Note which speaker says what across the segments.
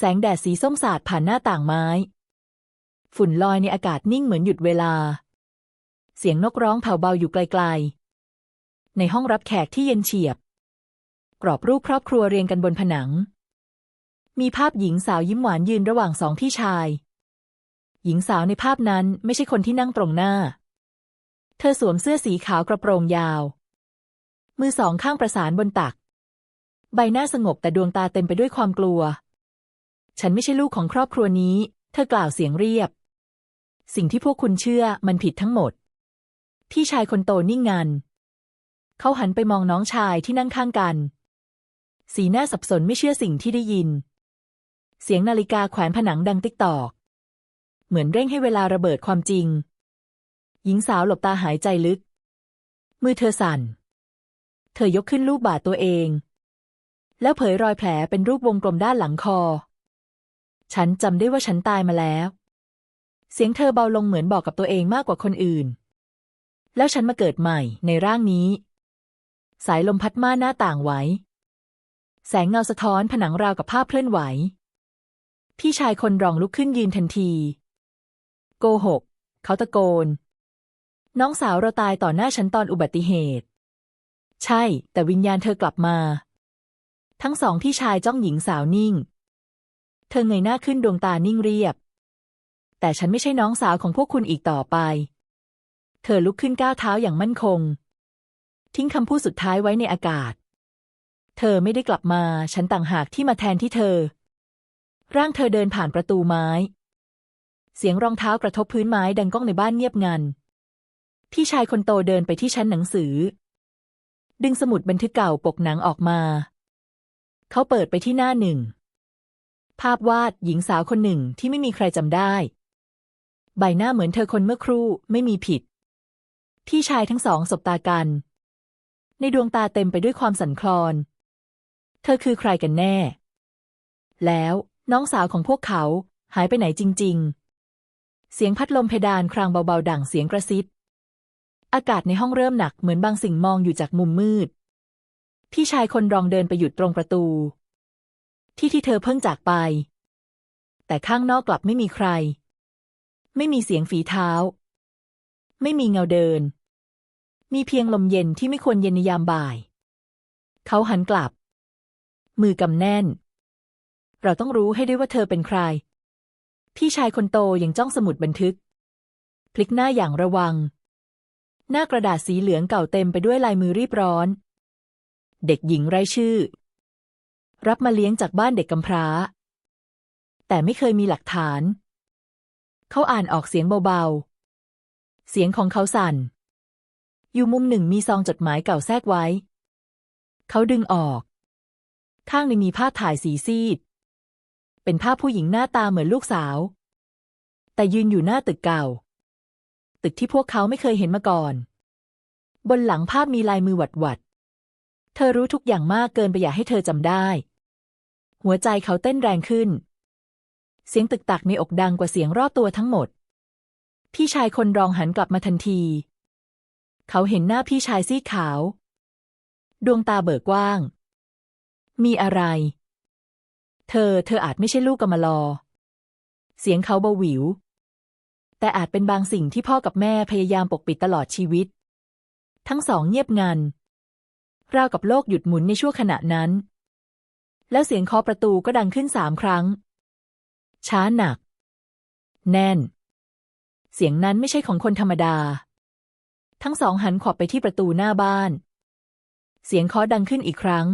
Speaker 1: แสงแดดสีส้มสาดผ่านหน้าต่างไม้ ฝุ่นลอยในอากาศนิ่งเหมือนหยุดเวลา เสียงนกร้องแผ่วเบาอยู่ไกลๆ ในห้องรับแขกที่เย็นเฉียบ กรอบรูปครอบครัวเรียงกันบนผนัง มีภาพหญิงสาวยิ้มหวานยืนระหว่างสองพี่ชาย หญิงสาวในภาพนั้นไม่ใช่คนที่นั่งตรงหน้า เธอสวมเสื้อสีขาวกระโปรงยาว มือสองข้างประสานบนตัก ใบหน้าสงบแต่ดวงตาเต็มไปด้วยความกลัว ฉันไม่ใช่ลูกของครอบครัวนี้ เธอกล่าวเสียงเรียบ สิ่งที่พวกคุณเชื่อมันผิดทั้งหมด พี่ชายคนโตนิ่งงัน เขาหันไปมองน้องชายที่นั่งข้างกัน สีหน้าสับสนไม่เชื่อสิ่งที่ได้ยิน เสียงนาฬิกาแขวนผนังดังติ๊กตอก เหมือนเร่งให้เวลาระเบิดความจริง หญิงสาวหลบตาหายใจลึก มือเธอสั่น เธอยกขึ้นลูบบาดตัวเองแล้วเผยรอยแผลเป็นรูปวงกลมด้านหลังคอ ฉันจำได้ว่าฉันตายมาแล้ว เสียงเธอเบาลงเหมือนบอกกับตัวเองมากกว่าคนอื่น แล้วฉันมาเกิดใหม่ในร่างนี้ สายลมพัดม่านหน้าต่างไหว แสงเงาสะท้อนผนังราวกับภาพเคลื่อนไหว พี่ชายคนรองลุกขึ้นยืนทันที โกหก เขาตะโกน น้องสาวเราตายต่อหน้าฉันตอนอุบัติเหตุ ใช่ แต่วิญญาณเธอกลับมา ทั้งสองพี่ชายจ้องหญิงสาวนิ่ง เธอเงยหน้าขึ้นดวงตานิ่งเรียบ แต่ฉันไม่ใช่น้องสาวของพวกคุณอีกต่อไป เธอลุกขึ้นก้าวเท้าอย่างมั่นคง ทิ้งคำพูดสุดท้ายไว้ในอากาศ เธอไม่ได้กลับมา ฉันต่างหากที่มาแทนที่เธอ ร่างเธอเดินผ่านประตูไม้ เสียงรองเท้ากระทบพื้นไม้ดังก้องในบ้านเงียบงัน พี่ชายคนโตเดินไปที่ชั้นหนังสือ ดึงสมุดบันทึกเก่าปกหนังออกมา เขาเปิดไปที่หน้าหนึ่ง ภาพวาดหญิงสาวคนหนึ่งที่ไม่มีใครจำได้ ใบหน้าเหมือนเธอคนเมื่อครู่ไม่มีผิด พี่ชายทั้งสองสบตากัน ในดวงตาเต็มไปด้วยความสั่นคลอน เธอคือใครกันแน่ แล้วน้องสาวของพวกเขาหายไปไหนจริง ๆ เสียงพัดลมเพดานครางเบาๆ ดังเสียงกระซิบ อากาศในห้องเริ่มหนักเหมือนบางสิ่งมองอยู่จากมุมมืด พี่ชายคนรองเดินไปหยุดตรงประตู ที่ที่เธอเพิ่งจากไป แต่ข้างนอกกลับไม่มีใคร ไม่มีเสียงฝีเท้า ไม่มีเงาเดิน มีเพียงลมเย็นที่ไม่ควรเย็นในยามบ่าย เขาหันกลับ มือกำแน่น เราต้องรู้ให้ได้ว่าเธอเป็นใคร พี่ชายคนโตยังจ้องสมุดบันทึก พลิกหน้าอย่างระวัง หน้ากระดาษสีเหลืองเก่าเต็มไปด้วยลายมือรีบร้อน เด็กหญิงไร้ชื่อ รับมาเลี้ยงจากบ้านเด็กกำพร้า แต่ไม่เคยมีหลักฐาน เขาอ่านออกเสียงเบาๆ เสียงของเขาสั่น อยู่มุมหนึ่งมีซองจดหมายเก่าแทรกไว้ เขาดึงออก ข้างหนึ่งมีภาพถ่ายสีซีด เป็นภาพผู้หญิงหน้าตาเหมือนลูกสาว แต่ยืนอยู่หน้าตึกเก่า ตึกที่พวกเขาไม่เคยเห็นมาก่อน บนหลังภาพมีลายมือหวัดหวัดเธอรู้ทุกอย่างมากเกินไปอยากให้เธอจำได้ หัวใจเขาเต้นแรงขึ้น เสียงตึกตักในอกดังกว่าเสียงรอบตัวทั้งหมด พี่ชายคนรองหันกลับมาทันที เขาเห็นหน้าพี่ชายซีขาว ดวงตาเบิกกว้าง มีอะไร เธอ เธออาจไม่ใช่ลูกกำมะลอ เสียงเขาเบาหวิว แต่อาจเป็นบางสิ่งที่พ่อกับแม่พยายามปกปิดตลอดชีวิต ทั้งสองเงียบงันราวกับโลกหยุดหมุนในชั่วขณะนั้น แล้วเสียงเคาะประตูก็ดังขึ้นสามครั้ง ช้าหนัก แน่น เสียงนั้นไม่ใช่ของคนธรรมดา ทั้งสองหันขอบไปที่ประตูหน้าบ้าน เสียงเคาะดังขึ้นอีกครั้ง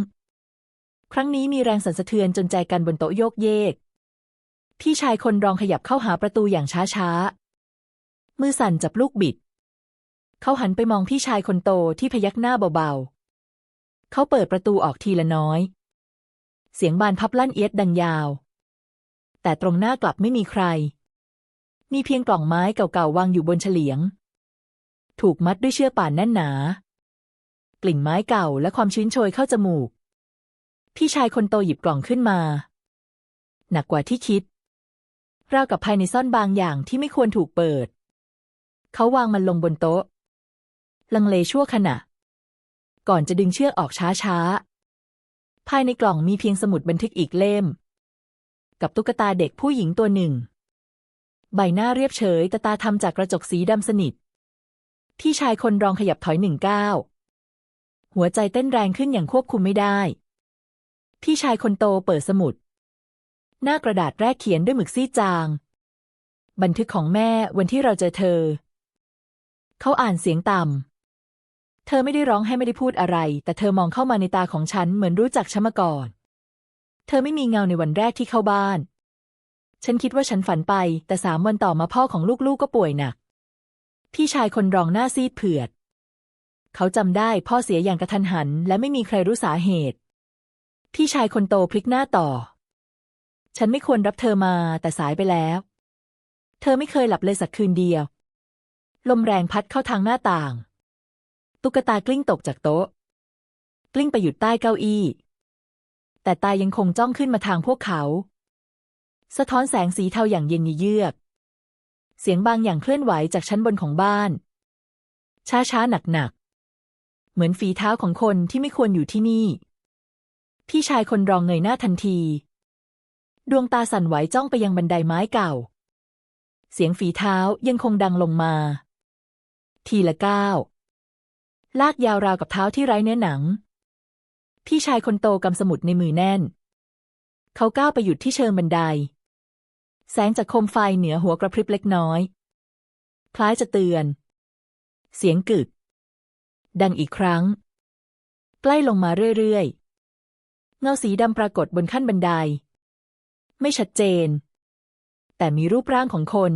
Speaker 1: ครั้งนี้มีแรงสั่นสะเทือนจนใจกันบนโต๊ะโยกเยก พี่ชายคนรองขยับเข้าหาประตูอย่างช้าๆมือสั่นจับลูกบิด เขาหันไปมองพี่ชายคนโตที่พยักหน้าเบาๆ เขาเปิดประตูออกทีละน้อย เสียงบานพับลั่นเอียดดังยาว แต่ตรงหน้ากลับไม่มีใคร มีเพียงกล่องไม้เก่าๆวางอยู่บนเฉลียง ถูกมัดด้วยเชือกป่านแน่นหนา กลิ่นไม้เก่าและความชื้นโชยเข้าจมูก พี่ชายคนโตหยิบกล่องขึ้นมา หนักกว่าที่คิดราวกับภายในซ่อนบางอย่างที่ไม่ควรถูกเปิด เขาวางมันลงบนโต๊ะ ลังเลชั่วขณะ ก่อนจะดึงเชือกออกช้าๆ ภายในกล่องมีเพียงสมุดบันทึกอีกเล่ม กับตุ๊กตาเด็กผู้หญิงตัวหนึ่ง ใบหน้าเรียบเฉยแต่ตาทำจากกระจกสีดำสนิทพี่ชายคนรองขยับถอยหนึ่งก้าวหัวใจเต้นแรงขึ้นอย่างควบคุมไม่ได้ พี่ชายคนโตเปิดสมุด หน้ากระดาษแรกเขียนด้วยหมึกซีดจาง บันทึกของแม่วันที่เราเจอเธอ เขาอ่านเสียงต่ำ เธอไม่ได้ร้องให้ไม่ได้พูดอะไร แต่เธอมองเข้ามาในตาของฉันเหมือนรู้จักฉันมาก่อน เธอไม่มีเงาในวันแรกที่เข้าบ้าน ฉันคิดว่าฉันฝันไป แต่สามวันต่อมาพ่อของลูกๆก็ป่วยหนัก พี่ชายคนรองหน้าซีดเผือด เขาจำได้พ่อเสียอย่างกระทันหัน และไม่มีใครรู้สาเหตุ พี่ชายคนโตพลิกหน้าต่อ ฉันไม่ควรรับเธอมาแต่สายไปแล้ว เธอไม่เคยหลับเลยสักคืนเดียว ลมแรงพัดเข้าทางหน้าต่าง ตุ๊กตากลิ้งตกจากโต๊ะ กลิ้งไปหยุดใต้เก้าอี้ แต่ตายังคงจ้องขึ้นมาทางพวกเขา สะท้อนแสงสีเทาอย่างเย็นเยือก เสียงบางอย่างเคลื่อนไหวจากชั้นบนของบ้าน ช้าช้าหนักหนักๆ เหมือนฝีเท้าของคนที่ไม่ควรอยู่ที่นี่ พี่ชายคนรองเงยหน้าทันที ดวงตาสั่นไหวจ้องไปยังบันไดไม้เก่า เสียงฝีเท้ายังคงดังลงมา ทีละก้าว ลากยาวราวกับเท้าที่ไร้เนื้อหนัง พี่ชายคนโตกำสมุดในมือแน่น เขาก้าวไปหยุดที่เชิงบันได แสงจากโคมไฟเหนือหัวกระพริบเล็กน้อย คล้ายจะเตือน เสียงกึก ดังอีกครั้ง ใกล้ลงมาเรื่อยๆ เงาสีดำปรากฏบนขั้นบันได ไม่ชัดเจน แต่มีรูปร่างของคน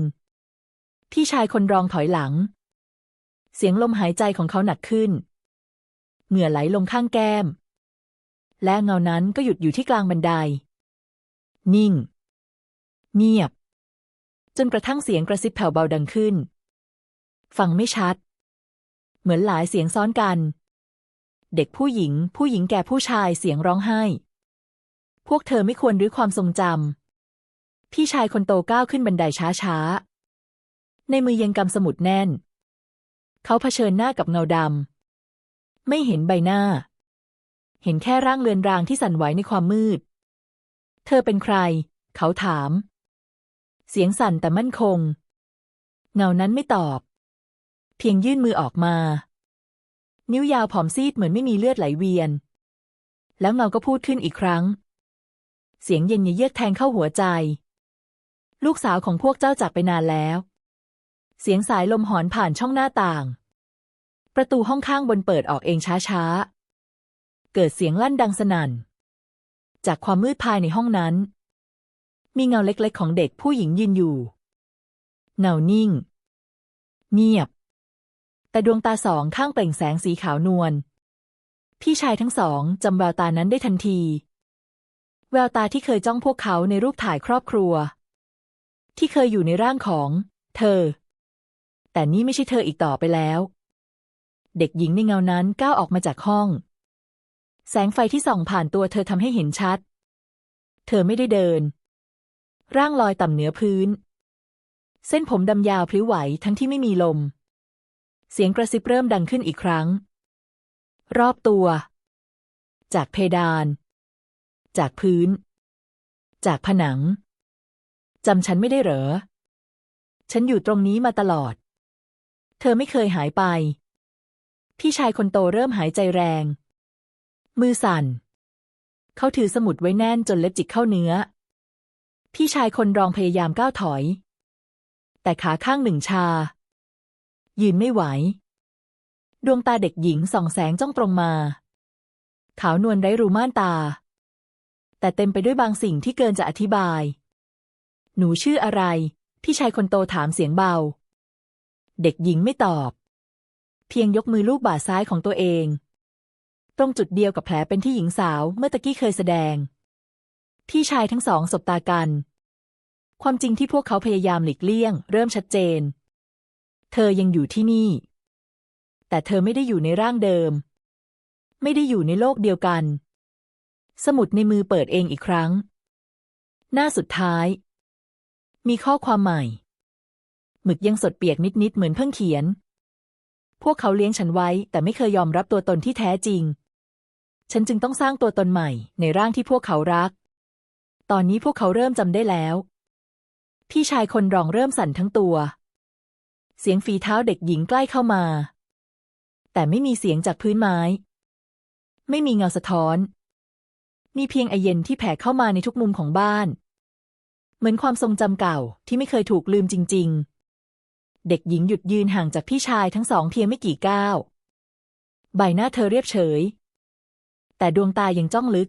Speaker 1: พี่ชายคนรองถอยหลัง เสียงลมหายใจของเขาหนักขึ้น เหงื่อไหลลงข้างแก้ม และเงานั้นก็หยุดอยู่ที่กลางบันได นิ่ง เงียบ จนกระทั่งเสียงกระซิบแผ่วเบาดังขึ้น ฟังไม่ชัด เหมือนหลายเสียงซ้อนกัน เด็กผู้หญิง ผู้หญิงแก่ผู้ชายเสียงร้องไห้ พวกเธอไม่ควรรื้อความทรงจำพี่ชายคนโตก้าวขึ้นบันไดช้าๆในมือยังกำสมุดแน่น เขาเผชิญหน้ากับเงาดำ ไม่เห็นใบหน้า เห็นแค่ร่างเลือนรางที่สั่นไหวในความมืด เธอเป็นใคร เขาถาม เสียงสั่นแต่มั่นคง เงานั้นไม่ตอบ เพียงยื่นมือออกมา นิ้วยาวผอมซีดเหมือนไม่มีเลือดไหลเวียน แล้วเงาก็พูดขึ้นอีกครั้ง เสียงเย็นเยือกแทงเข้าหัวใจ ลูกสาวของพวกเจ้าจากไปนานแล้ว เสียงสายลมหอนผ่านช่องหน้าต่าง ประตูห้องข้างบนเปิดออกเองช้าๆ เกิดเสียงลั่นดังสนั่น จากความมืดภายในห้องนั้น มีเงาเล็กๆ ของเด็กผู้หญิงยืนอยู่ เงานิ่ง เงียบ แต่ดวงตาสองข้างเปล่งแสงสีขาวนวล พี่ชายทั้งสองจำแววตานั้นได้ทันที แววตาที่เคยจ้องพวกเขาในรูปถ่ายครอบครัว ที่เคยอยู่ในร่างของ เธอ แต่นี่ไม่ใช่เธออีกต่อไปแล้ว เด็กหญิงในเงานั้นก้าวออกมาจากห้อง แสงไฟที่ส่องผ่านตัวเธอทำให้เห็นชัด เธอไม่ได้เดิน ร่างลอยต่ำเหนือพื้น เส้นผมดำยาวพลิ้วไหวทั้งที่ไม่มีลม เสียงกระซิบเริ่มดังขึ้นอีกครั้ง รอบตัว จากเพดาน จากพื้น จากผนังจำฉันไม่ได้เหรอ ฉันอยู่ตรงนี้มาตลอด เธอไม่เคยหายไป พี่ชายคนโตเริ่มหายใจแรง มือสั่น เขาถือสมุดไว้แน่นจนเล็บจิกเข้าเนื้อ พี่ชายคนรองพยายามก้าวถอย แต่ขาข้างหนึ่งชา ยืนไม่ไหว ดวงตาเด็กหญิงส่องแสงจ้องตรงมา ขาวนวลไร้รูม่านตา แต่เต็มไปด้วยบางสิ่งที่เกินจะอธิบาย หนูชื่ออะไร พี่ชายคนโตถามเสียงเบา เด็กหญิงไม่ตอบ เพียงยกมือลูบบ่าซ้ายของตัวเอง ตรงจุดเดียวกับแผลเป็นที่หญิงสาวเมื่อตะกี้เคยแสดง พี่ชายทั้งสองสบตากัน ความจริงที่พวกเขาพยายามหลีกเลี่ยง เริ่มชัดเจน เธอยังอยู่ที่นี่ แต่เธอไม่ได้อยู่ในร่างเดิม ไม่ได้อยู่ในโลกเดียวกัน สมุดในมือเปิดเองอีกครั้ง หน้าสุดท้าย มีข้อความใหม่ หมึกยังสดเปียกนิดๆเหมือนเพิ่งเขียน พวกเขาเลี้ยงฉันไว้ แต่ไม่เคยยอมรับตัวตนที่แท้จริง ฉันจึงต้องสร้างตัวตนใหม่ ในร่างที่พวกเขารัก ตอนนี้พวกเขาเริ่มจำได้แล้ว พี่ชายคนรองเริ่มสั่นทั้งตัว เสียงฝีเท้าเด็กหญิงใกล้เข้ามา แต่ไม่มีเสียงจากพื้นไม้ ไม่มีเงาสะท้อน มีเพียงไอเย็นที่แผ่เข้ามาในทุกมุมของบ้านเหมือนความทรงจำเก่าที่ไม่เคยถูกลืมจริง ๆ เด็กหญิงหยุดยืนห่างจากพี่ชายทั้งสองเพียงไม่กี่ก้าว ใบหน้าเธอเรียบเฉย แต่ดวงตายังจ้องลึก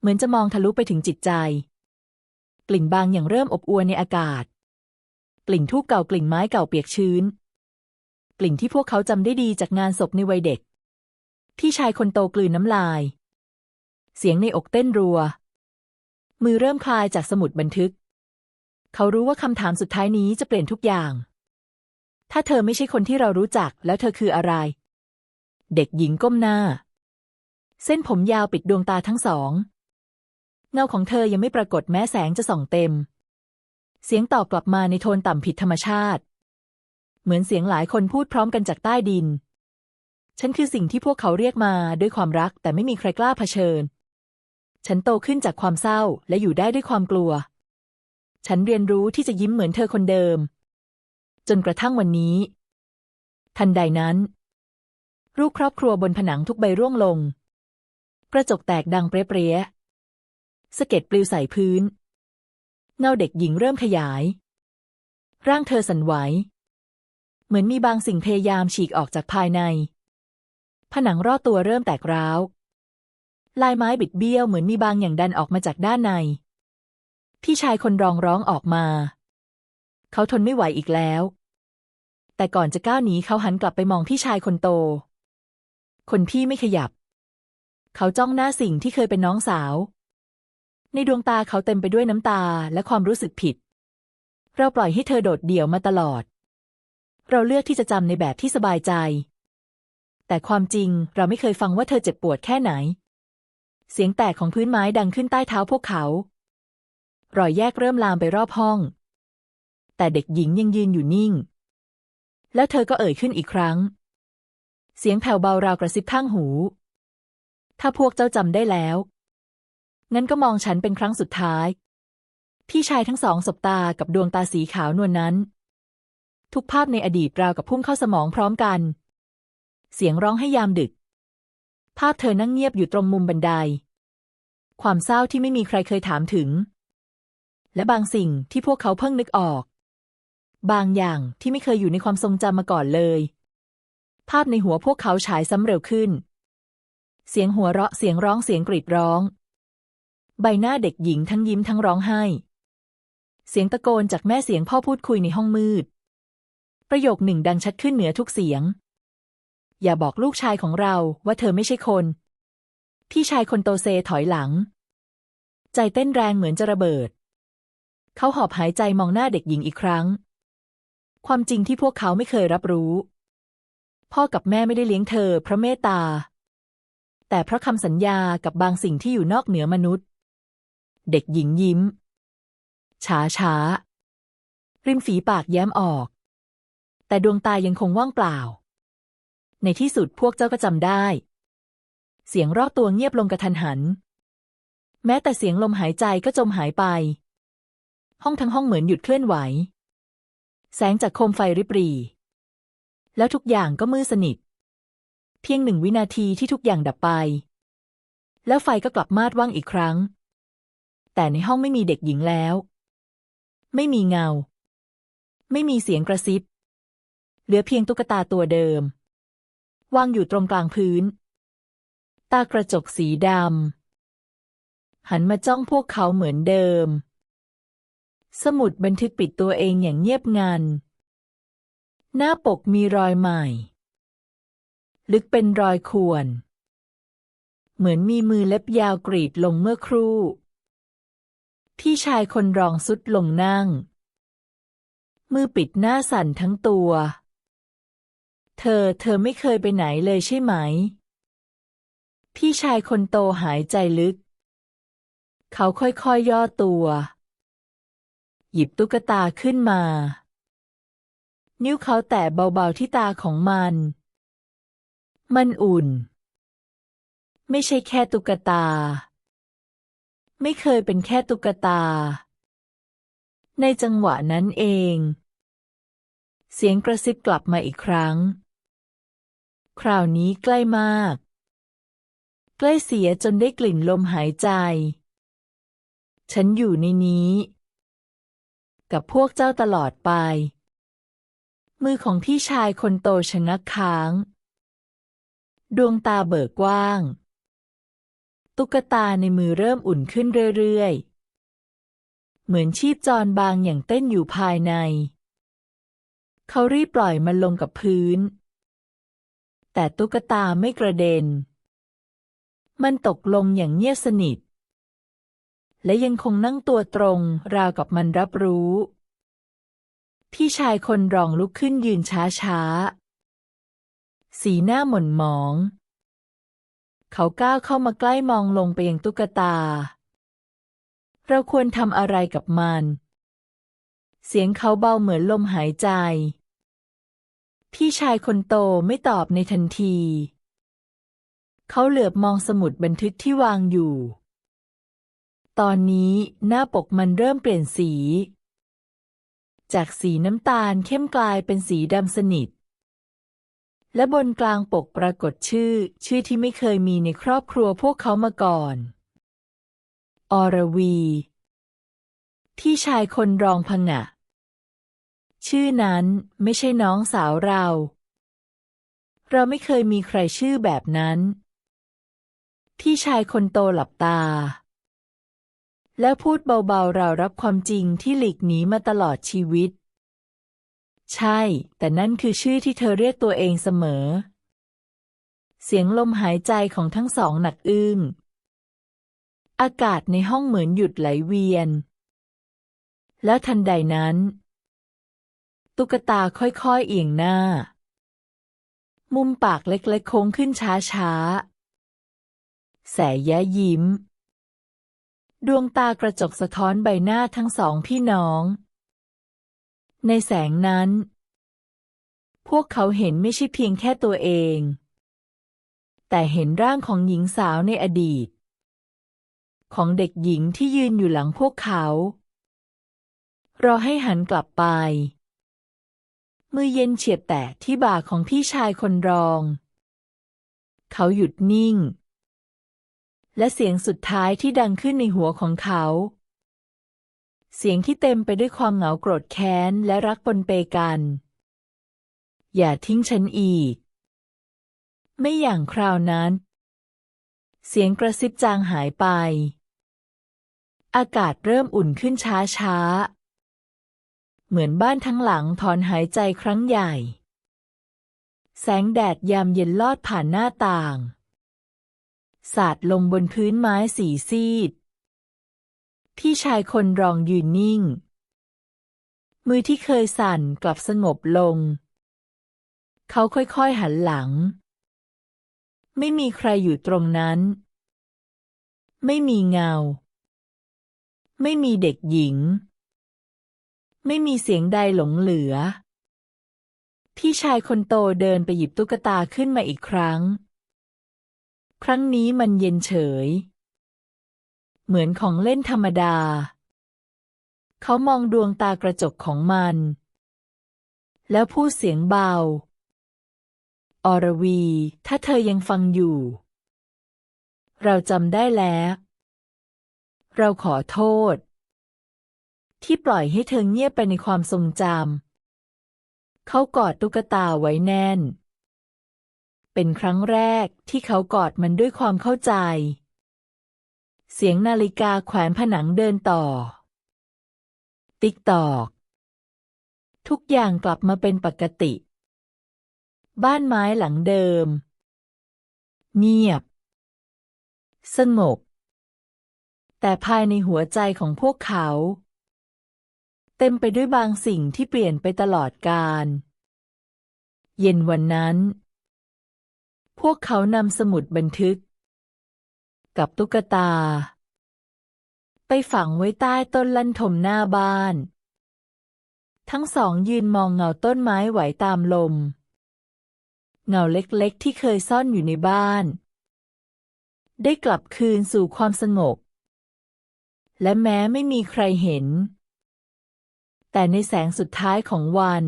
Speaker 1: เหมือนจะมองทะลุไปถึงจิตใจ กลิ่นบางอย่างเริ่มอบอวลในอากาศ กลิ่นทูบเก่ากลิ่นไม้เก่าเปียกชื้น กลิ่นที่พวกเขาจำได้ดีจากงานศพในวัยเด็ก พี่ชายคนโตกลืนน้ำลาย เสียงในอกเต้นรัว มือเริ่มคลายจากสมุดบันทึก เขารู้ว่าคำถามสุดท้ายนี้จะเปลี่ยนทุกอย่าง ถ้าเธอไม่ใช่คนที่เรารู้จักแล้วเธอคืออะไร เด็กหญิงก้มหน้า เส้นผมยาวปิดดวงตาทั้งสอง เงาของเธอยังไม่ปรากฏแม้แสงจะส่องเต็ม เสียงตอบกลับมาในโทนต่ำผิดธรรมชาติ เหมือนเสียงหลายคนพูดพร้อมกันจากใต้ดิน ฉันคือสิ่งที่พวกเขาเรียกมาด้วยความรักแต่ไม่มีใครกล้าเผชิญ ฉันโตขึ้นจากความเศร้าและอยู่ได้ด้วยความกลัว ฉันเรียนรู้ที่จะยิ้มเหมือนเธอคนเดิม จนกระทั่งวันนี้ ทันใดนั้น รูปครอบครัวบนผนังทุกใบร่วงลง กระจกแตกดังเปรี้ยสะเก็ดปลิวใส่พื้น เงาเด็กหญิงเริ่มขยาย ร่างเธอสั่นไหว เหมือนมีบางสิ่งพยายามฉีกออกจากภายใน ผนังรอบตัวเริ่มแตกร้าว ลายไม้บิดเบี้ยวเหมือนมีบางอย่างดันออกมาจากด้านใน พี่ชายคนรองร้องออกมา เขาทนไม่ไหวอีกแล้ว แต่ก่อนจะก้าวหนีเขาหันกลับไปมองพี่ชายคนโต คนพี่ไม่ขยับ เขาจ้องหน้าสิ่งที่เคยเป็นน้องสาว ในดวงตาเขาเต็มไปด้วยน้ำตาและความรู้สึกผิด เราปล่อยให้เธอโดดเดี่ยวมาตลอด เราเลือกที่จะจำในแบบที่สบายใจ แต่ความจริงเราไม่เคยฟังว่าเธอเจ็บปวดแค่ไหน เสียงแตกของพื้นไม้ดังขึ้นใต้เท้าพวกเขา รอยแยกเริ่มลามไปรอบห้อง แต่เด็กหญิงยังยืนอยู่นิ่ง แล้วเธอก็เอ่ยขึ้นอีกครั้ง เสียงแผ่วเบาราวกระซิบข้างหู ถ้าพวกเจ้าจำได้แล้ว งั้นก็มองฉันเป็นครั้งสุดท้าย พี่ชายทั้งสองสบตากับดวงตาสีขาวนวลนนั้น ทุกภาพในอดีตราวกับพุ่งเข้าสมองพร้อมกัน เสียงร้องให้ยามดึก ภาพเธอนั่งเงียบอยู่ตรงมุมบันได ความเศร้าที่ไม่มีใครเคยถามถึง และบางสิ่งที่พวกเขาเพิ่งนึกออก บางอย่างที่ไม่เคยอยู่ในความทรงจำมาก่อนเลย ภาพในหัวพวกเขาฉายซ้ำเร็วขึ้น เสียงหัวเราะเสียงร้องเสียงกรีดร้อง ใบหน้าเด็กหญิงทั้งยิ้มทั้งร้องไห้ เสียงตะโกนจากแม่เสียงพ่อพูดคุยในห้องมืด ประโยคหนึ่งดังชัดขึ้นเหนือทุกเสียง อย่าบอกลูกชายของเราว่าเธอไม่ใช่คน พี่ชายคนโตเซถอยหลัง ใจเต้นแรงเหมือนจะระเบิด เขาหอบหายใจมองหน้าเด็กหญิงอีกครั้ง ความจริงที่พวกเขาไม่เคยรับรู้ พ่อกับแม่ไม่ได้เลี้ยงเธอเพราะเมตตา แต่เพราะคำสัญญากับบางสิ่งที่อยู่นอกเหนือมนุษย์ เด็กหญิงยิ้ม ช้าช้าริมฝีปากแย้มออก แต่ดวงตายังคงว่างเปล่า ในที่สุดพวกเจ้าก็จำได้ เสียงรอบตัวเงียบลงกระทันหัน แม้แต่เสียงลมหายใจก็จมหายไป ห้องทั้งห้องเหมือนหยุดเคลื่อนไหว แสงจากโคมไฟริบรี่แล้วทุกอย่างก็มืดสนิท เพียงหนึ่งวินาทีที่ทุกอย่างดับไป แล้วไฟก็กลับมาดว่างอีกครั้ง แต่ในห้องไม่มีเด็กหญิงแล้ว ไม่มีเงา ไม่มีเสียงกระซิบ เหลือเพียงตุ๊กตาตัวเดิม วางอยู่ตรงกลางพื้น ตากระจกสีดำหันมาจ้องพวกเขาเหมือนเดิม สมุดบันทึกปิดตัวเองอย่างเงียบงัน หน้าปกมีรอยใหม่ ลึกเป็นรอยข่วน เหมือนมีมือเล็บยาวกรีดลงเมื่อครู่พี่ชายคนรองสุดลงนั่ง มือปิดหน้าสั่นทั้งตัว เธอเธอไม่เคยไปไหนเลยใช่ไหม พี่ชายคนโตหายใจลึก เขาค่อยๆยย่อตัว หยิบตุ๊กตาขึ้นมา นิ้วเขาแตะเบาๆที่ตาของมัน มันอุ่น ไม่ใช่แค่ตุ๊กตา ไม่เคยเป็นแค่ตุ๊กตา ในจังหวะนั้นเอง เสียงกระซิบกลับมาอีกครั้ง คราวนี้ใกล้มาก ใกล้เสียจนได้กลิ่นลมหายใจฉันอยู่ในนี้ กับพวกเจ้าตลอดไป มือของพี่ชายคนโตชะงักค้าง ดวงตาเบิกกว้าง ตุ๊กตาในมือเริ่มอุ่นขึ้นเรื่อยๆ เหมือนชีพจรบางอย่างเต้นอยู่ภายใน เขารีบปล่อยมันลงกับพื้น แต่ตุ๊กตาไม่กระเด็น มันตกลงอย่างเงียบสนิท และยังคงนั่งตัวตรง ราวกับมันรับรู้ พี่ชายคนรองลุกขึ้นยืนช้าๆสีหน้าหม่นหมอง เขาก้าวเข้ามาใกล้มองลงไปยังตุ๊กตา เราควรทำอะไรกับมัน เสียงเขาเบาเหมือนลมหายใจ พี่ชายคนโตไม่ตอบในทันที เขาเหลือบมองสมุดบันทึกที่วางอยู่ ตอนนี้หน้าปกมันเริ่มเปลี่ยนสี จากสีน้ำตาลเข้มกลายเป็นสีดำสนิท และบนกลางปกปรากฏชื่อ ชื่อที่ไม่เคยมีในครอบครัวพวกเขามาก่อน อรวี ที่ชายคนรองพงะชื่อนั้นไม่ใช่น้องสาวเรา เราไม่เคยมีใครชื่อแบบนั้น ที่ชายคนโตหลับตา แล้วพูดเบาๆเรารับความจริงที่หลีกหนีมาตลอดชีวิต ใช่ แต่นั่นคือชื่อที่เธอเรียกตัวเองเสมอ เสียงลมหายใจของทั้งสองหนักอึ้งอากาศในห้องเหมือนหยุดไหลเวียน แล้วทันใดนั้น ตุ๊กตาค่อยๆเอียงหน้า มุมปากเล็กๆโค้งขึ้นช้าๆ แสย้ยิ้ม ดวงตากระจกสะท้อนใบหน้าทั้งสองพี่น้อง ในแสงนั้น พวกเขาเห็นไม่ใช่เพียงแค่ตัวเอง แต่เห็นร่างของหญิงสาวในอดีต ของเด็กหญิงที่ยืนอยู่หลังพวกเขา รอให้หันกลับไป มือเย็นเฉียบแตะที่บ่าของพี่ชายคนรอง เขาหยุดนิ่ง และเสียงสุดท้ายที่ดังขึ้นในหัวของเขา เสียงที่เต็มไปด้วยความเหงาโกรธแค้นและรักปนเปกัน อย่าทิ้งฉันอีก ไม่อย่างคราวนั้น เสียงกระซิบจางหายไป อากาศเริ่มอุ่นขึ้นช้าช้าๆเหมือนบ้านทั้งหลังถอนหายใจครั้งใหญ่ แสงแดดยามเย็นลอดผ่านหน้าต่าง สาดลงบนพื้นไม้สีซีด พี่ชายคนรองยืนนิ่ง มือที่เคยสั่นกลับสงบลง เขาค่อยๆหันหลัง ไม่มีใครอยู่ตรงนั้น ไม่มีเงา ไม่มีเด็กหญิง ไม่มีเสียงใดหลงเหลือ พี่ชายคนโตเดินไปหยิบตุ๊กตาขึ้นมาอีกครั้ง ครั้งนี้มันเย็นเฉย เหมือนของเล่นธรรมดา เขามองดวงตากระจกของมัน แล้วพูดเสียงเบา อรวี ถ้าเธอยังฟังอยู่ เราจำได้แล้ว เราขอโทษ ที่ปล่อยให้เธอเงียบไปในความทรงจำ เขากอดตุ๊กตาไว้แน่น เป็นครั้งแรกที่เขากอดมันด้วยความเข้าใจ เสียงนาฬิกาแขวนผนังเดินต่อ ติ๊กตอก ทุกอย่างกลับมาเป็นปกติ บ้านไม้หลังเดิม เงียบ สงบ แต่ภายในหัวใจของพวกเขา เต็มไปด้วยบางสิ่งที่เปลี่ยนไปตลอดกาลเย็นวันนั้น พวกเขานำสมุดบันทึก กับตุ๊กตา ไปฝังไว้ใต้ต้นลั่นทมหน้าบ้าน ทั้งสองยืนมองเงาต้นไม้ไหวตามลม เงาเล็กๆที่เคยซ่อนอยู่ในบ้าน ได้กลับคืนสู่ความสงบ และแม้ไม่มีใครเห็น แต่ในแสงสุดท้ายของวัน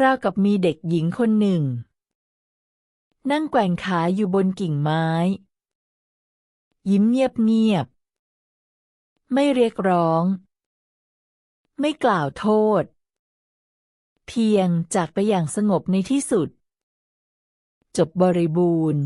Speaker 1: ราวกับมีเด็กหญิงคนหนึ่ง นั่งแกว่งขาอยู่บนกิ่งไม้ ยิ้มเงียบๆ ไม่เรียกร้อง ไม่กล่าวโทษ เพียงจากไปอย่างสงบในที่สุด จบบริบูรณ์